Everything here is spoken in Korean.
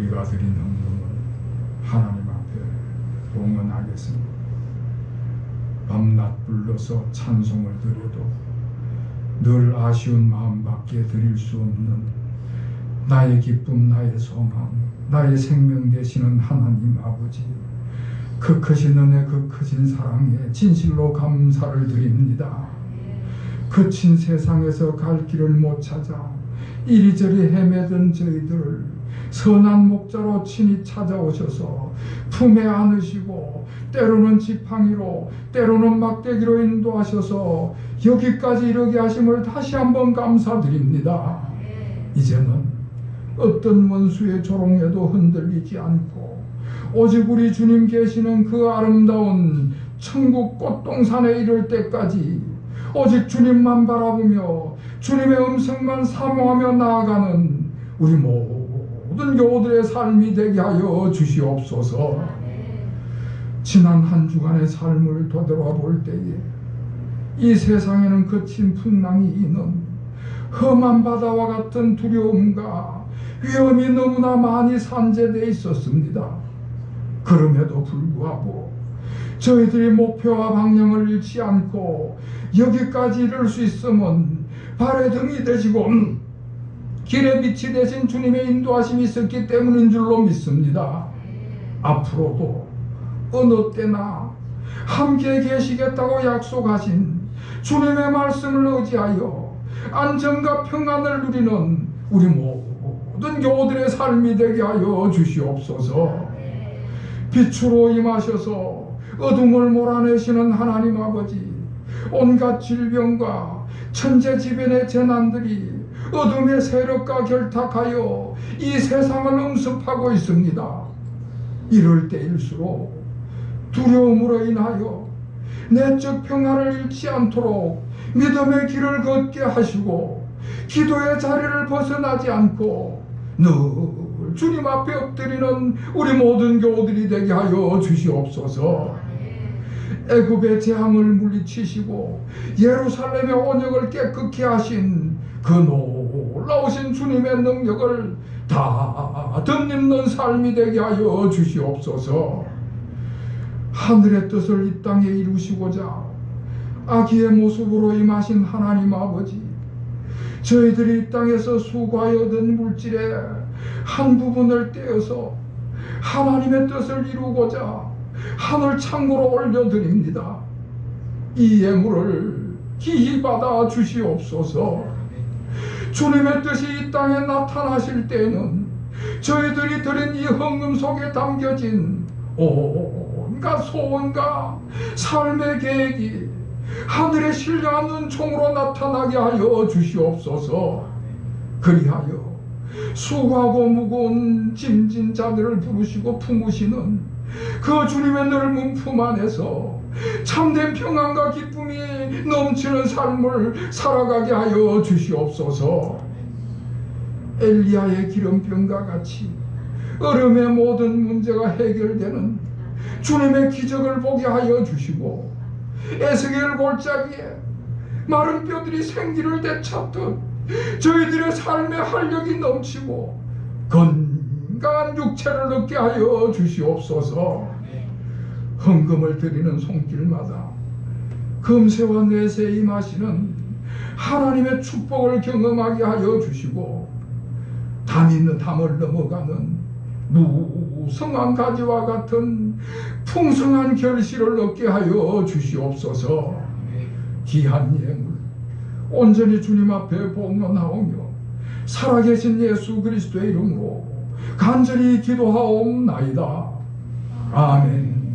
우리가 드리는 눈물 하나님 앞에 봉헌하겠습니다. 밤낮 불러서 찬송을 드려도 늘 아쉬운 마음밖에 드릴 수 없는 나의 기쁨, 나의 소망, 나의 생명 되시는 하나님 아버지 그 크신 은혜, 그 크신 사랑에 진실로 감사를 드립니다. 거친 세상에서 갈 길을 못 찾아 이리저리 헤매던 저희들을 선한 목자로 친히 찾아오셔서 품에 안으시고 때로는 지팡이로 때로는 막대기로 인도하셔서 여기까지 이르게 하심을 다시 한번 감사드립니다. 이제는 어떤 원수의 조롱에도 흔들리지 않고 오직 우리 주님 계시는 그 아름다운 천국 꽃동산에 이를 때까지 오직 주님만 바라보며 주님의 음성만 사모하며 나아가는 우리 모 든 교우들의 삶이 되게 하여 주시옵소서. 지난 한 주간의 삶을 되돌아 볼 때에 이 세상에는 거친 풍랑이 있는 험한 바다와 같은 두려움과 위험이 너무나 많이 산재되어 있었습니다. 그럼에도 불구하고 저희들이 목표와 방향을 잃지 않고 여기까지 이룰 수 있음은 발의 등이 되시고 음, 길의 빛이 되신 주님의 인도하심이 있었기 때문인 줄로 믿습니다. 앞으로도 어느 때나 함께 계시겠다고 약속하신 주님의 말씀을 의지하여 안정과 평안을 누리는 우리 모든 교우들의 삶이 되게 하여 주시옵소서. 빛으로 임하셔서 어둠을 몰아내시는 하나님 아버지 온갖 질병과 천재지변의 재난들이 어둠의 세력과 결탁하여 이 세상을 음습하고 있습니다. 이럴 때일수록 두려움으로 인하여 내적 평안을 잃지 않도록 믿음의 길을 걷게 하시고 기도의 자리를 벗어나지 않고 늘 주님 앞에 엎드리는 우리 모든 교우들이 되게 하여 주시옵소서. 애굽의 재앙을 물리치시고 예루살렘의 언역을 깨끗게 하신 그 놀라우신 주님의 능력을 다 덧입는 삶이 되게 하여 주시옵소서. 하늘의 뜻을 이 땅에 이루시고자 아기의 모습으로 임하신 하나님 아버지 저희들이 이 땅에서 수고하여 얻은 물질의 한 부분을 떼어서 하나님의 뜻을 이루고자 하늘 창고로 올려드립니다. 이 예물을 기히 받아 주시옵소서. 주님의 뜻이 이 땅에 나타나실 때에는 저희들이 드린 이 헌금 속에 담겨진 온갖 소원과 삶의 계획이 하늘의 신령한 눈총으로 나타나게 하여 주시옵소서. 그리하여 수고하고 무거운 짐진 자들을 부르시고 품으시는 그 주님의 넓은 품 안에서 참된 평안과 기쁨이 넘치는 삶을 살아가게 하여 주시옵소서. 엘리야의 기름병과 같이 얼음의 모든 문제가 해결되는 주님의 기적을 보게 하여 주시고 에스겔 골짜기에 마른 뼈들이 생기를 되찾듯 저희들의 삶의 활력이 넘치고 건강한 육체를 얻게 하여 주시옵소서. 헌금을 드리는 손길마다 금세와 내세 임하시는 하나님의 축복을 경험하게 하여 주시고 담 있는 담을 넘어가는 무성한 가지와 같은 풍성한 결실을 얻게 하여 주시옵소서. 귀한 예물 온전히 주님 앞에 복문하오며 살아계신 예수 그리스도의 이름으로 간절히 기도하옵나이다. 아멘